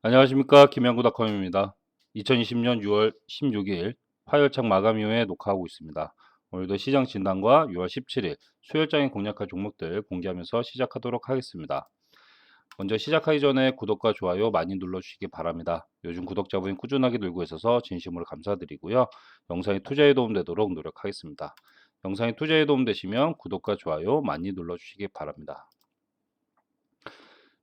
안녕하십니까 김양구닷컴입니다. 2020년 6월 16일 화요일장 마감 이후에 녹화하고 있습니다. 오늘도 시장 진단과 6월 17일 수요일장에 공략할 종목들 공개하면서 시작하도록 하겠습니다. 먼저 시작하기 전에 구독과 좋아요 많이 눌러주시기 바랍니다. 요즘 구독자분이 꾸준하게 늘고 있어서 진심으로 감사드리고요. 영상이 투자에 도움되도록 노력하겠습니다. 영상이 투자에 도움되시면 구독과 좋아요 많이 눌러주시기 바랍니다.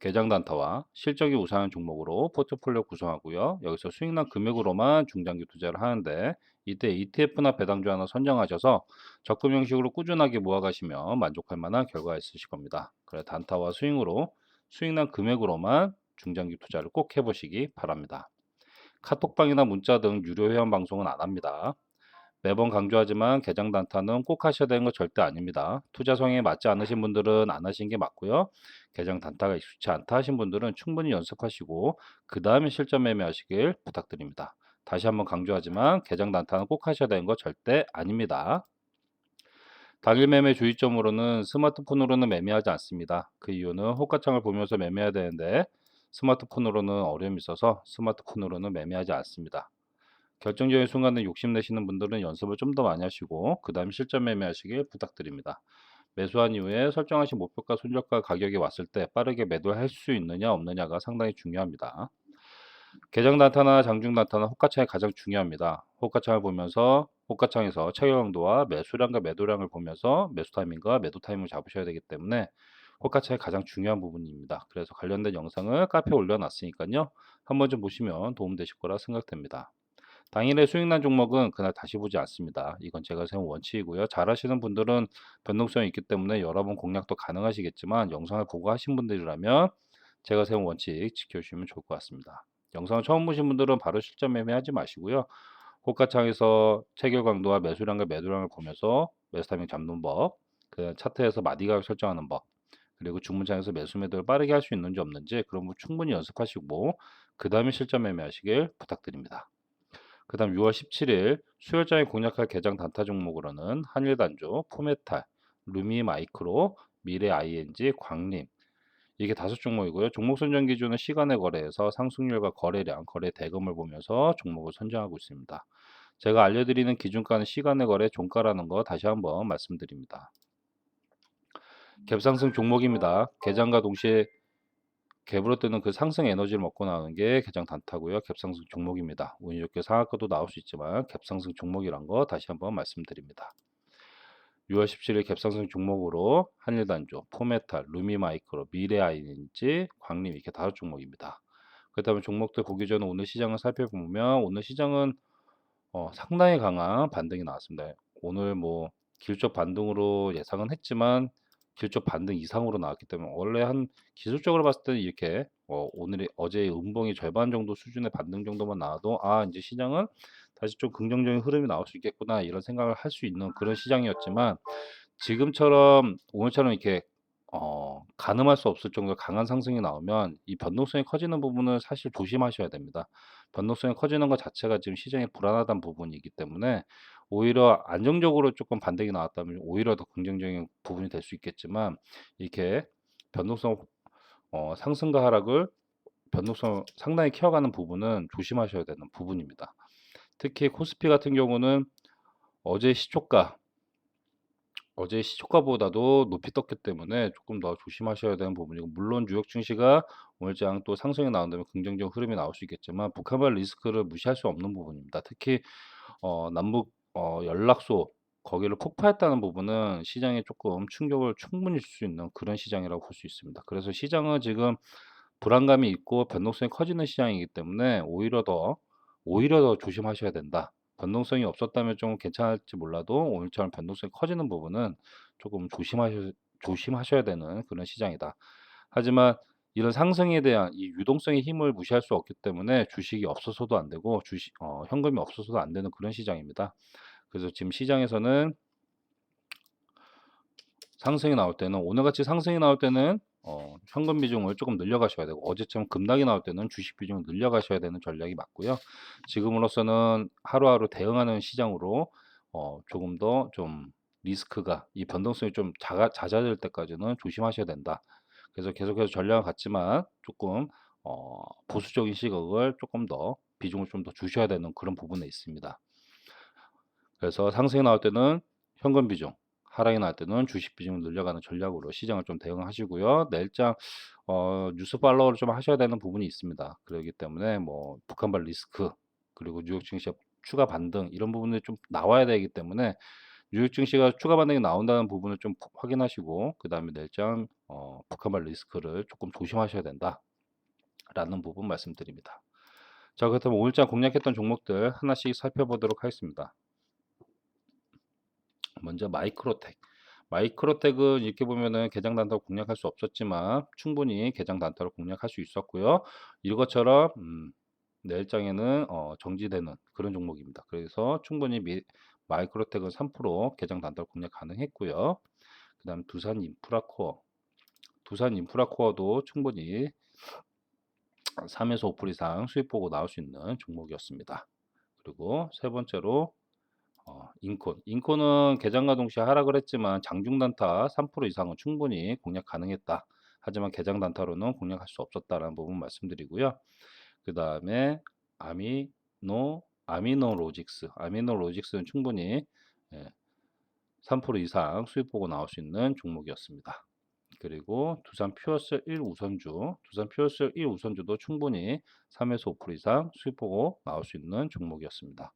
개장 단타와 실적이 우수한 종목으로 포트폴리오 구성하고요. 여기서 수익난 금액으로만 중장기 투자를 하는데 이때 ETF나 배당주 하나 선정하셔서 적금 형식으로 꾸준하게 모아가시면 만족할 만한 결과가 있으실 겁니다. 그래 단타와 스윙으로 수익난 금액으로만 중장기 투자를 꼭 해보시기 바랍니다. 카톡방이나 문자 등 유료 회원 방송은 안 합니다. 매번 강조하지만 개장 단타는 꼭 하셔야 되는 거 절대 아닙니다. 투자 성향에 맞지 않으신 분들은 안 하시는 게 맞고요. 개장 단타가 익숙치 않다 하신 분들은 충분히 연습하시고 그 다음에 실전 매매하시길 부탁드립니다. 다시 한번 강조하지만 개장 단타는 꼭 하셔야 되는 거 절대 아닙니다. 당일 매매 주의점으로는 스마트폰으로는 매매하지 않습니다. 그 이유는 호가창을 보면서 매매해야 되는데 스마트폰으로는 어려움이 있어서 스마트폰으로는 매매하지 않습니다. 결정적인 순간에 욕심내시는 분들은 연습을 좀 더 많이 하시고 그 다음 실전 매매하시길 부탁드립니다. 매수한 이후에 설정하신 목표가 손절가 가격이 왔을 때 빠르게 매도할 수 있느냐 없느냐가 상당히 중요합니다. 개정 단타나 장중 단타나 호가창이 가장 중요합니다. 호가창을 보면서 호가창에서 체결강도와 매수량과 매도량을 보면서 매수 타이밍과 매도 타이밍을 잡으셔야 되기 때문에 호가창이 가장 중요한 부분입니다. 그래서 관련된 영상을 카페에 올려놨으니까요. 한번 좀 보시면 도움되실 거라 생각됩니다. 당일의 수익난 종목은 그날 다시 보지 않습니다. 이건 제가 세운 원칙이고요. 잘 하시는 분들은 변동성이 있기 때문에 여러 번 공략도 가능하시겠지만 영상을 보고 하신 분들이라면 제가 세운 원칙 지켜주시면 좋을 것 같습니다. 영상을 처음 보신 분들은 바로 실전 매매하지 마시고요. 호가창에서 체결 강도와 매수량과 매도량을 보면서 매수 타이밍 잡는 법, 그 차트에서 마디 가격 설정하는 법, 그리고 주문창에서 매수 매도를 빠르게 할 수 있는지 없는지 그런 거 충분히 연습하시고 그 다음에 실전 매매하시길 부탁드립니다. 그 다음 6월 17일 수요일장에 공략할 개장 단타 종목으로는 한일단조, 포메탈, 루미 마이크로, 미래 ING, 광림 이게 다섯 종목이고요. 종목 선정 기준은 시간의 거래에서 상승률과 거래량, 거래 대금을 보면서 종목을 선정하고 있습니다. 제가 알려드리는 기준가는 시간의 거래 종가라는 거 다시 한번 말씀드립니다. 갭상승 종목입니다. 개장과 동시에 갭으로 뜨는 그 상승 에너지를 먹고 나오는 게 개장 단타고요. 갭상승 종목입니다. 운이 좋게 상한가도 나올 수 있지만 갭상승 종목이란 거 다시 한번 말씀드립니다. 6월 17일 갭상승 종목으로 한일단조, 포메탈, 루미마이크로, 미래아이인지, 광림 이렇게 다섯 종목입니다. 그 다음에 종목들 보기 전에 오늘 시장을 살펴보면 오늘 시장은 어, 상당히 강한 반등이 나왔습니다. 오늘 뭐 길적 반등으로 예상은 했지만 길적 반등 이상으로 나왔기 때문에 원래 한 기술적으로 봤을 때는 이렇게 어, 오늘의 어제의 음봉이 절반 정도 수준의 반등 정도만 나와도 아 이제 시장은 다시 좀 긍정적인 흐름이 나올 수 있겠구나 이런 생각을 할 수 있는 그런 시장이었지만 지금처럼 오늘처럼 이렇게 어, 가늠할 수 없을 정도로 강한 상승이 나오면 이 변동성이 커지는 부분은 사실 조심하셔야 됩니다. 변동성이 커지는 것 자체가 지금 시장이 불안하다는 부분이기 때문에 오히려 안정적으로 조금 반등이 나왔다면 오히려 더 긍정적인 부분이 될 수 있겠지만 이렇게 변동성 어, 상승과 하락을 변동성 상당히 키워가는 부분은 조심하셔야 되는 부분입니다. 특히 코스피 같은 경우는 어제 시초가 어제 시초가보다도 높이 떴기 때문에 조금 더 조심하셔야 되는 부분이고 물론 뉴욕 증시가 오늘장 또 상승이 나온다면 긍정적 흐름이 나올 수 있겠지만 북한발 리스크를 무시할 수 없는 부분입니다. 특히 어, 남북 어, 연락소 거기를 폭파했다는 부분은 시장에 조금 충격을 충분히 줄 수 있는 그런 시장이라고 볼 수 있습니다. 그래서 시장은 지금 불안감이 있고 변동성이 커지는 시장이기 때문에 오히려 더 오히려 더 조심하셔야 된다. 변동성이 없었다면 좀 괜찮을지 몰라도 오늘처럼 변동성이 커지는 부분은 조금 조심하셔, 조심하셔야 되는 그런 시장이다. 하지만 이런 상승에 대한 이 유동성의 힘을 무시할 수 없기 때문에 주식이 없어서도 안 되고 주식 어 현금이 없어서도 안 되는 그런 시장입니다. 그래서 지금 시장에서는 상승이 나올 때는 오늘같이 상승이 나올 때는 어 현금 비중을 조금 늘려가셔야 되고 어제처럼 급락이 나올 때는 주식 비중을 늘려가셔야 되는 전략이 맞고요. 지금으로서는 하루하루 대응하는 시장으로 어 조금 더 좀 리스크가 이 변동성이 좀 작아 잦아들 때까지는 조심하셔야 된다. 그래서 계속해서 전략을 갖지만 조금 어 보수적인 시각을 조금 더 비중을 좀 더 주셔야 되는 그런 부분에 있습니다. 그래서 상승이 나올 때는 현금 비중, 하락이 날 때는 주식 비중을 늘려가는 전략으로 시장을 좀 대응하시고요. 내일장 어 뉴스 팔로우를 좀 하셔야 되는 부분이 있습니다. 그렇기 때문에 뭐 북한발 리스크 그리고 뉴욕 증시 추가 반등 이런 부분들이 좀 나와야 되기 때문에 뉴욕 증시가 추가 반등이 나온다는 부분을 좀 부- 확인하시고 그 다음에 내일장 어 북한발 리스크를 조금 조심하셔야 된다라는 부분 말씀드립니다. 자, 그렇다면 오늘장 공략했던 종목들 하나씩 살펴보도록 하겠습니다. 먼저 마이크로텍. 마이크로텍은 이렇게 보면은 개장 단타로 공략할 수 없었지만 충분히 개장 단타로 공략할 수 있었고요. 이것처럼 음, 내일장에는 어, 정지되는 그런 종목입니다. 그래서 충분히 미, 마이크로텍은 3% 개장 단타로 공략 가능했고요. 그 다음 두산 인프라코어. 두산 인프라코어도 충분히 3에서 5% 이상 수익 보고 나올 수 있는 종목이었습니다. 그리고 세 번째로 어, 인콘. 인콘은 개장과 동시에 하락을 했지만 장중 단타 3% 이상은 충분히 공략 가능했다. 하지만 개장 단타로는 공략할 수 없었다라는 부분 말씀드리고요. 그 다음에 아미노 아미노 로직스. 아미노 로직스는 충분히 예, 3% 이상 수익 보고 나올 수 있는 종목이었습니다. 그리고 두산 퓨어셀 1 우선주, 두산 퓨어셀 1 우선주도 충분히 3에서 5% 이상 수익 보고 나올 수 있는 종목이었습니다.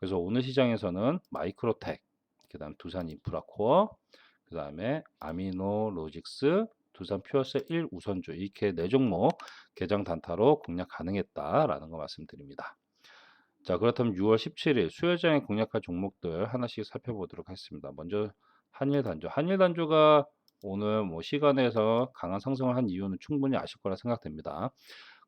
그래서 오늘 시장에서는 마이크로텍, 그다음 두산 인프라코어, 그다음에 아미노 로직스, 두산 퓨어셀 1 우선주 이렇게 네 종목 개장 단타로 공략 가능했다라는 거 말씀드립니다. 자, 그렇다면 6월 17일 수요장에 공략할 종목들 하나씩 살펴보도록 하겠습니다. 먼저 한일 단조. 한일 단조가 오늘 뭐 시간에서 강한 상승을 한 이유는 충분히 아실 거라 생각됩니다.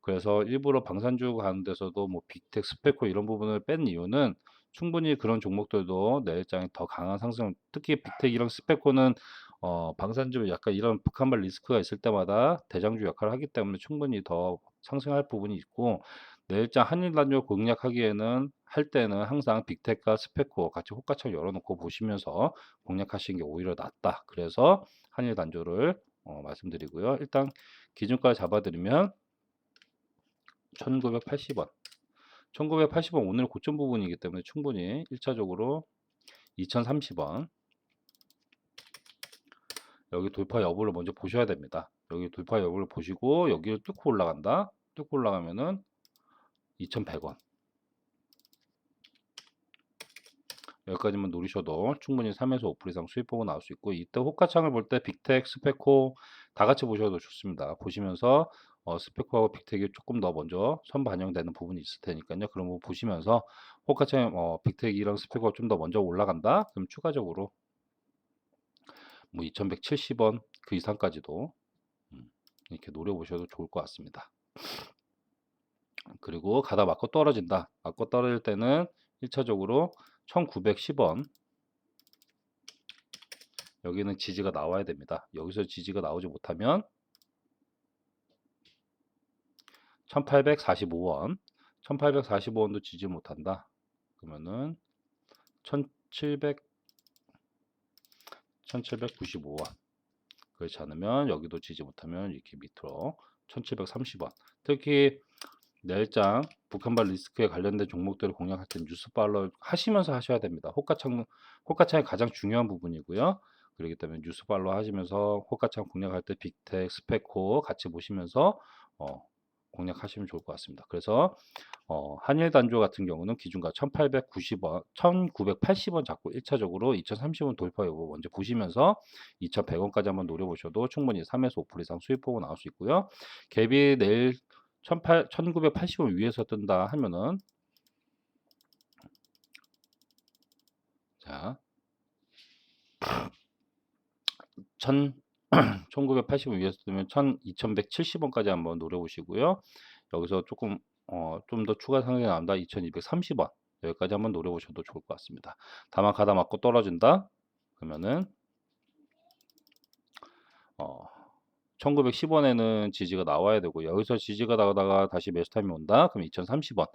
그래서 일부러 방산주 가는 데서도 뭐 빅텍, 스페코 이런 부분을 뺀 이유는 충분히 그런 종목들도 내일장에 더 강한 상승, 특히 빅텍이랑 스페코는 어, 방산주 약간 이런 북한발 리스크가 있을 때마다 대장주 역할을 하기 때문에 충분히 더 상승할 부분이 있고 내일장 한일 단조 공략하기에는 할 때는 항상 빅텍과 스페코 같이 호가창 열어놓고 보시면서 공략하시는 게 오히려 낫다. 그래서 한일 단조를 어, 말씀드리고요. 일단 기준가 잡아드리면 1980원. 1980원 오늘 고점 부분이기 때문에 충분히 1차적으로 2030원. 여기 돌파 여부를 먼저 보셔야 됩니다. 여기 돌파 여부를 보시고 여기를 뚫고 올라간다. 뚫고 올라가면은 2100원. 여기까지만 노리셔도 충분히 3에서 5% 이상 수익 보고 나올 수 있고 이때 호가창을 볼 때 빅텍, 스페코 다 같이 보셔도 좋습니다. 보시면서 어, 스페코하고 빅텍이 조금 더 먼저 선 반영되는 부분이 있을 테니까요. 그런 거 보시면서 호가창 어, 빅텍이랑 스페코가 좀 더 먼저 올라간다. 그럼 추가적으로 뭐 2170원 그 이상까지도 음, 이렇게 노려보셔도 좋을 것 같습니다. 그리고 가다 맞고 떨어진다. 맞고 떨어질 때는 1차적으로 1910원 여기는 지지가 나와야 됩니다. 여기서 지지가 나오지 못하면 1845원 1845원도 지지 못한다. 그러면은 1700 1795원 그렇지 않으면 여기도 지지 못하면 이렇게 밑으로 1730원 특히 내일장 북한발 리스크에 관련된 종목들을 공략할 때 뉴스 팔로 하시면서 하셔야 됩니다. 호가창 호가창이 가장 중요한 부분이고요. 그렇기 때문에 뉴스 팔로 하시면서 호가창 공략할 때 빅텍, 스페코 같이 보시면서 어, 공략하시면 좋을 것 같습니다. 그래서 어, 한일 단조 같은 경우는 기준가 1890원, 1980원 잡고 1차적으로 2030원 돌파 여부 먼저 보시면서 2100원까지 한번 노려보셔도 충분히 3에서 5% 이상 수익 보고 나올 수 있고요. 갭이 내일 18, 1980원 위에서 뜬다 하면은 자, 1000 1980원 위에서 뜨면 1 2170원까지 한번 노려보시고요. 여기서 조금 어, 좀 더 추가 상승이 나온다. 2230원. 여기까지 한번 노려보셔도 좋을 것 같습니다. 다만 가다 맞고 떨어진다. 그러면은 어, 1910원에는 지지가 나와야 되고 여기서 지지가 나오다가 다시 매수 타임이 온다. 그럼 2030원.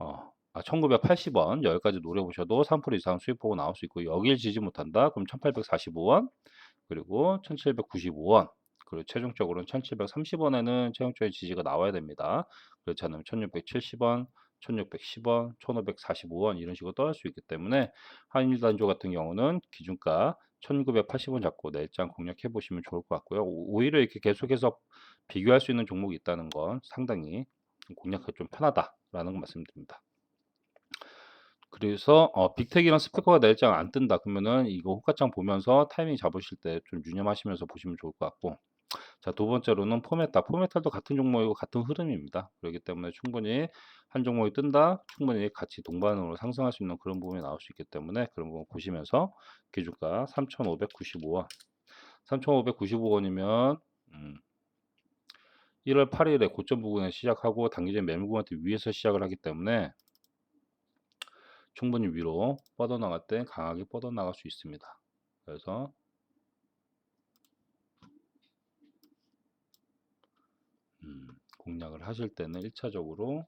어, 아, 1980원 여기까지 노려보셔도 3% 이상 수익 보고 나올 수 있고 여길 지지 못한다. 그럼 1845원 그리고 1795원 그리고 최종적으로는 1730원에는 최종적인 지지가 나와야 됩니다. 그렇지 않으면 1670원 1610원, 1545원 이런 식으로 떠날 수 있기 때문에 한일 단조 같은 경우는 기준가 1980원 잡고 내장 공략해 보시면 좋을 것 같고요. 오- 오히려 이렇게 계속해서 비교할 수 있는 종목이 있다는 건 상당히 공략하기 좀 편하다라는 거 말씀드립니다. 그래서 어, 빅텍이랑 스피커가 내장 안 뜬다 그러면은 이거 호가창 보면서 타이밍 잡으실 때 좀 유념하시면서 보시면 좋을 것 같고 자, 두 번째로는 포메타. 포메타도 같은 종목이고 같은 흐름입니다. 그렇기 때문에 충분히 한 종목이 뜬다, 충분히 같이 동반으로 상승할 수 있는 그런 부분이 나올 수 있기 때문에 그런 부분 보시면서 기준가 3,595원. 3,595원이면 음, 1월 8일에 고점 부근에 시작하고 단기적인 매물 구간대 위에서 시작을 하기 때문에 충분히 위로 뻗어나갈 때 강하게 뻗어나갈 수 있습니다. 그래서 음, 공략을 하실 때는 1차적으로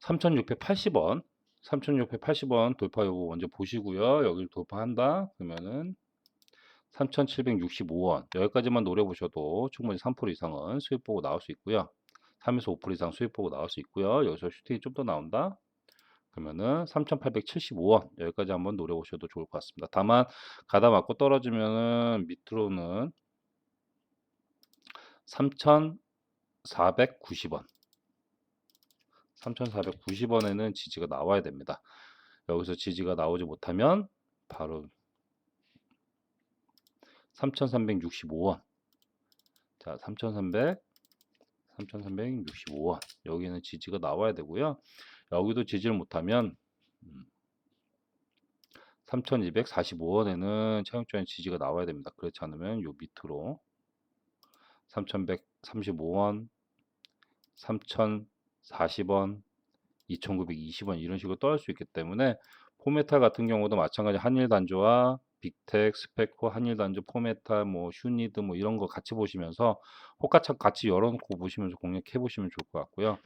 3680원 3680원 돌파 여부 먼저 보시고요. 여기를 돌파한다 그러면은 3765원. 여기까지만 노려보셔도 충분히 3% 이상은 수익 보고 나올 수 있고요. 3에서 5% 이상 수익 보고 나올 수 있고요. 여기서 슈팅이 좀 더 나온다 그러면은 3875원. 여기까지 한번 노려보셔도 좋을 것 같습니다. 다만 가다 맞고 떨어지면은 밑으로는 3,490원. 3,490원에는 지지가 나와야 됩니다. 여기서 지지가 나오지 못하면 바로 3,365원. 자, 3,300, 3,365원. 여기는 지지가 나와야 되고요. 여기도 지지를 못하면 3,245원에는 차용적인 지지가 나와야 됩니다. 그렇지 않으면 요 밑으로 3,135원, 3,040원, 2,920원 이런 식으로 떠날 수 있기 때문에 포메타 같은 경우도 마찬가지 한일 단조와 빅텍, 스페코, 한일 단조, 포메타, 뭐 슈니드 뭐 이런 거 같이 보시면서 호가창 같이 열어놓고 보시면서 공략해 보시면 좋을 것 같고요.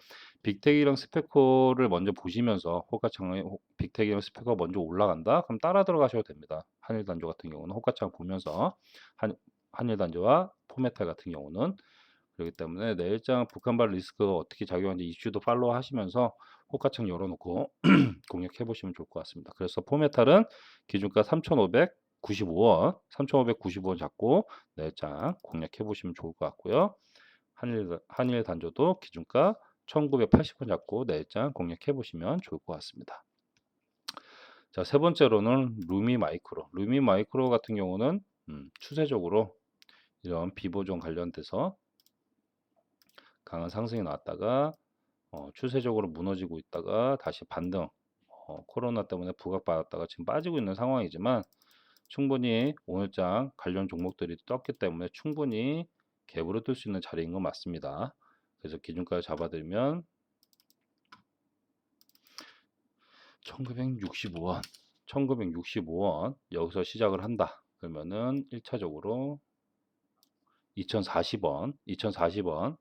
빅텍이랑 스페코를 먼저 보시면서 호가창에 빅텍이랑 스페코가 먼저 올라간다? 그럼 따라 들어가셔도 됩니다. 한일 단조 같은 경우는 호가창 보면서 한 한일 단조와 포메탈 같은 경우는 그렇기 때문에 내일장 북한발 리스크가 어떻게 작용하는지 이슈도 팔로우 하시면서 호가창 열어놓고 공략해 보시면 좋을 것 같습니다. 그래서 포메탈은 기준가 3,595원, 3,595원 잡고 내일장 공략해 보시면 좋을 것 같고요. 한일, 한일 단조도 기준가 1980원 잡고 내일장 공략해 보시면 좋을 것 같습니다. 자, 세 번째로는 루미 마이크로. 루미 마이크로 같은 경우는 음, 추세적으로 이런 비보종 관련돼서 강한 상승이 나왔다가 어, 추세적으로 무너지고 있다가 다시 반등 어, 코로나 때문에 부각받았다가 지금 빠지고 있는 상황이지만 충분히 오늘장 관련 종목들이 떴기 때문에 충분히 갭으로 뜰 수 있는 자리인 건 맞습니다. 그래서 기준가를 잡아드리면 1965원 1965원 여기서 시작을 한다. 그러면은 1차적으로 2040원, 2040원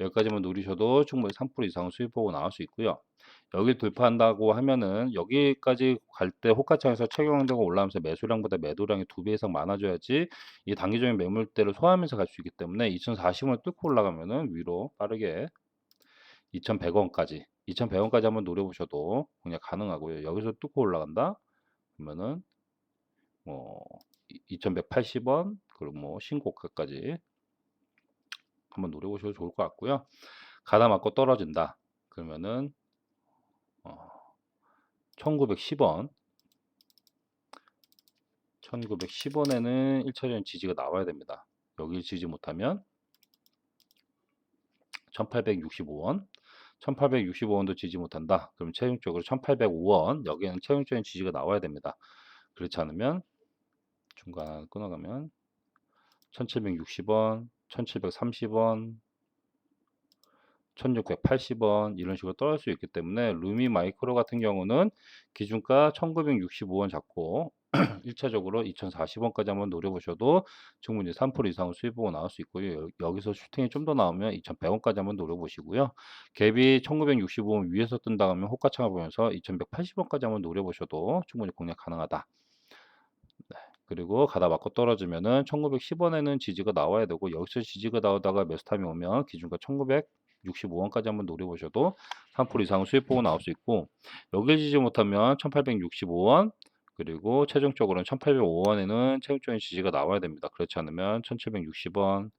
여기까지만 누리셔도 충분히 3% 이상 수익 보고 나올 수 있고요. 여기 돌파한다고 하면은 여기까지 갈 때 호가창에서 최경영대가 올라오면서 매수량보다 매도량이 두 배 이상 많아져야지 이 단기적인 매물대를 소화하면서 갈 수 있기 때문에 2040원을 뚫고 올라가면은 위로 빠르게 2100원까지 2100원까지 한번 노려보셔도 공략 가능하고요. 여기서 뚫고 올라간다 그러면은 뭐 2180원 그리고 뭐 신고가까지 한번 노려보셔도 좋을 것 같고요. 가다 맞고 떨어진다. 그러면은 어, 1910원 1910원에는 1차적인 지지가 나와야 됩니다. 여기를 지지 못하면 1865원 1865원도 지지 못한다. 그럼 최종적으로 1805원 여기에는 최종적인 지지가 나와야 됩니다. 그렇지 않으면 중간 끊어가면 1760원, 1730원, 1680원 이런 식으로 떨어질 수 있기 때문에 루미 마이크로 같은 경우는 기준가 1965원 잡고 1차적으로 2040원까지 한번 노려보셔도 충분히 3% 이상은 수익 보고 나올 수 있고요. 여- 여기서 슈팅이 좀 더 나오면 2100원까지 한번 노려보시고요. 갭이 1965원 위에서 뜬다 하면 호가창을 보면서 2180원까지 한번 노려보셔도 충분히 공략 가능하다. 네. 그리고 가다 맞고 떨어지면은 1910원에는 지지가 나와야 되고 여기서 지지가 나오다가 매수타임이 오면 기준가 1965원까지 한번 노려보셔도 3% 이상 수익 보고 나올 수 있고 여길 지지 못하면 1865원 그리고 최종적으로는 1805원에는 최종적인 지지가 나와야 됩니다. 그렇지 않으면 1760원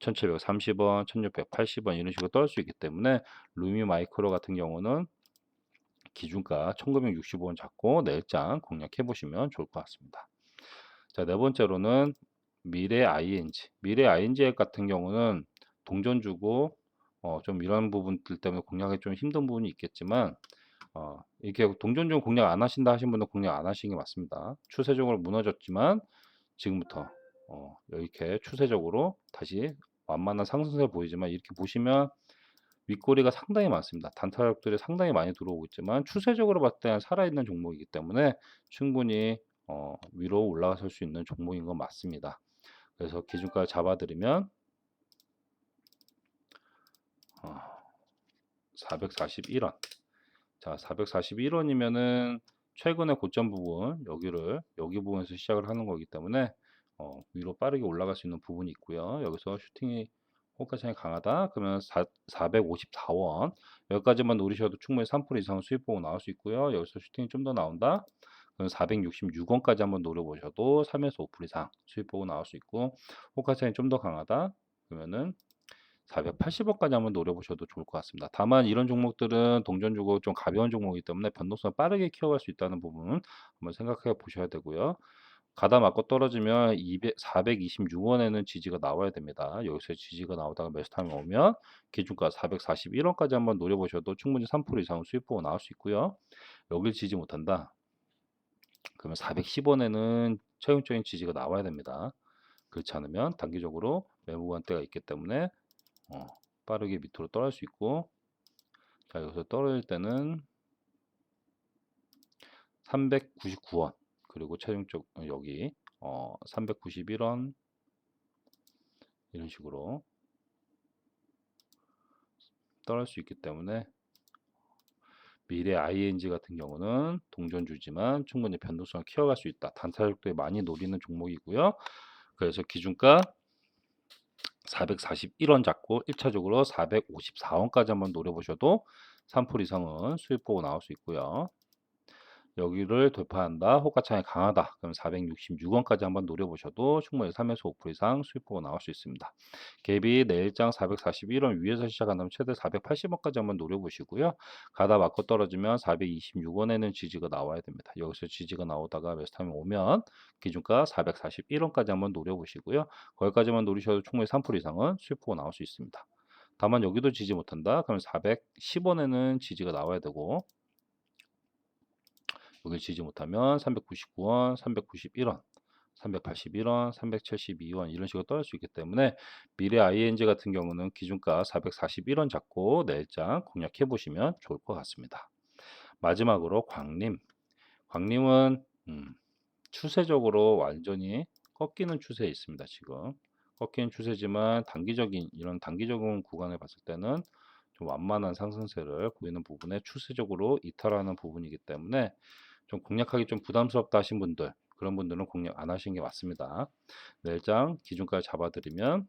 1730원, 1680원 이런 식으로 떨 수 있기 때문에 루미 마이크로 같은 경우는 기준가 1965원 잡고 내일장 공략해 보시면 좋을 것 같습니다. 자, 네 번째로는 미래 ING. 미래 ING 같은 경우는 동전 주고 어, 좀 이런 부분들 때문에 공략이 좀 힘든 부분이 있겠지만 어, 이렇게 동전 중 공략 안 하신다 하신 분은 공략 안 하시는 게 맞습니다. 추세적으로 무너졌지만 지금부터 어, 이렇게 추세적으로 다시 완만한 상승세 보이지만 이렇게 보시면 윗꼬리가 상당히 많습니다. 단타력들이 상당히 많이 들어오고 있지만 추세적으로 봤을 때는 살아있는 종목이기 때문에 충분히 어, 위로 올라설 수 있는 종목인 건 맞습니다. 그래서 기준가를 잡아드리면 어, 441원. 자, 441원이면은 최근의 고점 부분 여기를 여기 부분에서 시작을 하는 거기 때문에 어, 위로 빠르게 올라갈 수 있는 부분이 있고요. 여기서 슈팅이 호가창이 강하다 그러면 4, 454원 여기까지만 노리셔도 충분히 3% 이상 수익 보고 나올 수 있고요. 여기서 슈팅이 좀 더 나온다. 그럼 466원까지 한번 노려보셔도 3에서 5% 이상 수익 보고 나올 수 있고 호가창이 좀 더 강하다 그러면은 480원까지 한번 노려보셔도 좋을 것 같습니다. 다만 이런 종목들은 동전 주고 좀 가벼운 종목이기 때문에 변동성을 빠르게 키워갈 수 있다는 부분 한번 생각해 보셔야 되고요. 가다 맞고 떨어지면 200, 426원에는 지지가 나와야 됩니다. 여기서 지지가 나오다가 매수 타임이 오면 기준가 441원까지 한번 노려보셔도 충분히 3% 이상 수익 보고 나올 수 있고요. 여길 지지 못한다. 그러면 410원에는 최종적인 지지가 나와야 됩니다. 그렇지 않으면 단기적으로 매무 관대가 있기 때문에 어, 빠르게 밑으로 떨어질 수 있고 자 여기서 떨어질 때는 399원 그리고 최종적 어, 여기 어, 391원 이런 식으로 떨어질 수 있기 때문에 미래 ING 같은 경우는 동전주지만 충분히 변동성을 키워갈 수 있다. 단타력도에 많이 노리는 종목이고요. 그래서 기준가 441원 잡고 1차적으로 454원까지 한번 노려보셔도 3% 이상은 수익 보고 나올 수 있고요. 여기를 돌파한다. 호가창이 강하다. 그럼 466원까지 한번 노려보셔도 충분히 3에서 5% 이상 수익 보고 나올 수 있습니다. 갭이 내일장 441원 위에서 시작한다면 최대 480원까지 한번 노려보시고요. 가다 맞고 떨어지면 426원에는 지지가 나와야 됩니다. 여기서 지지가 나오다가 매수타임이 오면 기준가 441원까지 한번 노려보시고요. 거기까지만 노리셔도 충분히 3% 이상은 수익 보고 나올 수 있습니다. 다만 여기도 지지 못한다. 그럼 410원에는 지지가 나와야 되고 여기 지지 못하면 399원, 391원, 381원, 372원 이런 식으로 떨어질 수 있기 때문에 미래 ING 같은 경우는 기준가 441원 잡고 내일장 공략해 보시면 좋을 것 같습니다. 마지막으로 광림. 광림은 음, 추세적으로 완전히 꺾이는 추세에 있습니다. 지금 꺾이는 추세지만 단기적인 이런 단기적인 구간을 봤을 때는 좀 완만한 상승세를 보이는 부분에 추세적으로 이탈하는 부분이기 때문에 좀 공략하기 좀 부담스럽다 하신 분들 그런 분들은 공략 안 하시는 게 맞습니다. 내일장 기준까지 잡아드리면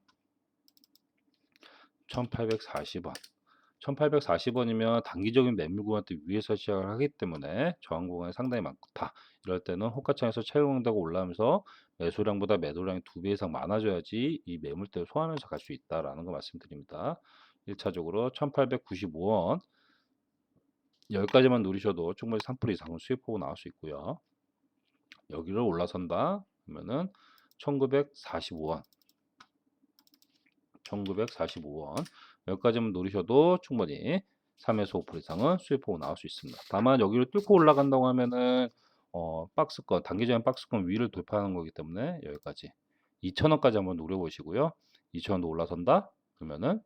1840원 1840원이면 단기적인 매물 구간대 위에서 시작을 하기 때문에 저항 구간이 상당히 많다. 이럴 때는 호가창에서 채용되고 올라오면서 매수량보다 매도량이 두 배 이상 많아져야지 이 매물대를 소화하면서 갈 수 있다라는 거 말씀드립니다. 1차적으로 1895원 여기까지만 누리셔도 충분히 3% 이상은 수익 보고 나올 수 있고요. 여기를 올라선다 그러면은 1945원 1945원 여기까지만 노리셔도 충분히 3에서 5% 이상은 수익 보고 나올 수 있습니다. 다만 여기를 뚫고 올라간다고 하면은 어, 박스권, 단기적인 박스권 위를 돌파하는 거기 때문에 여기까지 2,000원까지 한번 노려보시고요. 2,000원도 올라선다? 그러면은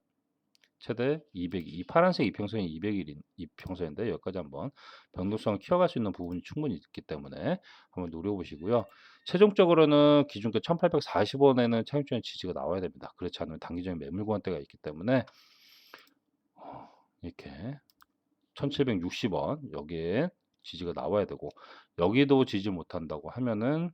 최대 200, 이 파란색 이평선이 200일 이평선인데 여기까지 한번 변동성을 키워갈 수 있는 부분이 충분히 있기 때문에 한번 노려보시고요. 최종적으로는 기준가 1840원에는 차익적인 지지가 나와야 됩니다. 그렇지 않으면 단기적인 매물 구간대가 있기 때문에 어, 이렇게 1760원 여기에 지지가 나와야 되고 여기도 지지 못한다고 하면은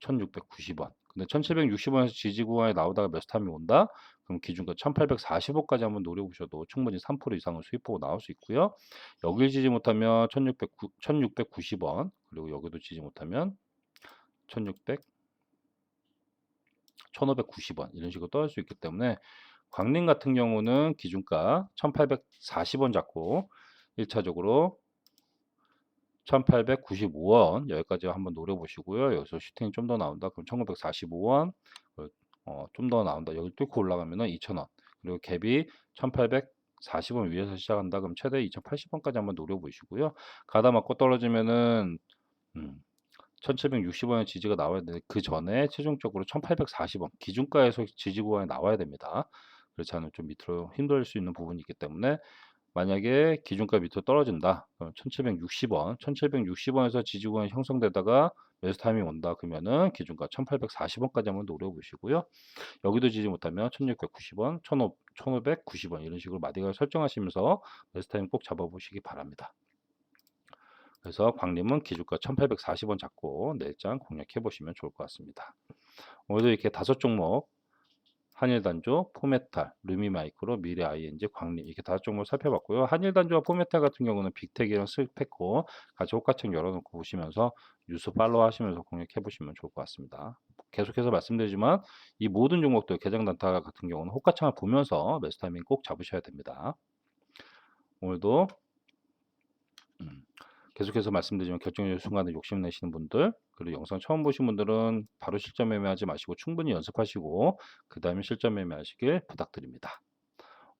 1690원 근데 1760원에서 지지 구간에 나오다가 몇 타임이 온다? 그럼 기준가 1845까지 한번 노려보셔도 충분히 3% 이상을 수익 보고 나올 수 있고요. 여길 지지 못하면 1609, 1690원 그리고 여기도 지지 못하면 1600 1590원 이런 식으로 떨어질 수 있기 때문에 광림 같은 경우는 기준가 1840원 잡고 1차적으로 1895원 여기까지 한번 노려보시고요. 여기서 슈팅이 좀 더 나온다. 그럼 1945원 어, 좀 더 나온다. 여기 뚫고 올라가면은 2,000원. 그리고 갭이 1840원 위에서 시작한다. 그럼 최대 2,080원까지 한번 노려보시고요. 가다 맞고 떨어지면은 음, 1760원의 지지가 나와야 되는데 그 전에 최종적으로 1840원 기준가에서 지지 구간이 나와야 됩니다. 그렇지 않으면 좀 밑으로 힘들 수 있는 부분이 있기 때문에 만약에 기준가 밑으로 떨어진다. 그럼 1760원, 1760원에서 지지 구간이 형성되다가 매수 타이밍 온다. 그러면은 기준가 1840원까지 한번 노려보시고요. 여기도 지지 못하면 1690원, 1590원 이런 식으로 마디가 설정하시면서 매수 타이밍 꼭 잡아보시기 바랍니다. 그래서 광림은 기준가 1840원 잡고 내장 공략해 보시면 좋을 것 같습니다. 오늘도 이렇게 다섯 종목 한일단조, 포메탈, 루미마이크로, 미래 ING, 광림 이렇게 다섯 종목 살펴봤고요. 한일단조와 포메탈 같은 경우는 빅텍이랑 스펙코 같이 호가창 열어놓고 보시면서 뉴스 팔로우 하시면서 공략해 보시면 좋을 것 같습니다. 계속해서 말씀드리지만 이 모든 종목들 개장 단타 같은 경우는 호가창을 보면서 매수 타이밍 꼭 잡으셔야 됩니다. 오늘도 음, 계속해서 말씀드리지만 결정적 순간에 욕심내시는 분들 그리고 영상 처음 보신 분들은 바로 실전 매매하지 마시고 충분히 연습하시고 그 다음에 실전 매매하시길 부탁드립니다.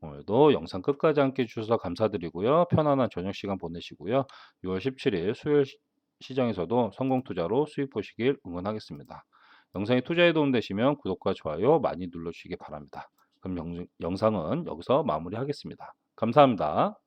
오늘도 영상 끝까지 함께 해주셔서 감사드리고요. 편안한 저녁 시간 보내시고요. 6월 17일 수요일 시- 시장에서도 성공 투자로 수익 보시길 응원하겠습니다. 영상이 투자에 도움되시면 구독과 좋아요 많이 눌러주시기 바랍니다. 그럼 영, 영상은 여기서 마무리하겠습니다. 감사합니다.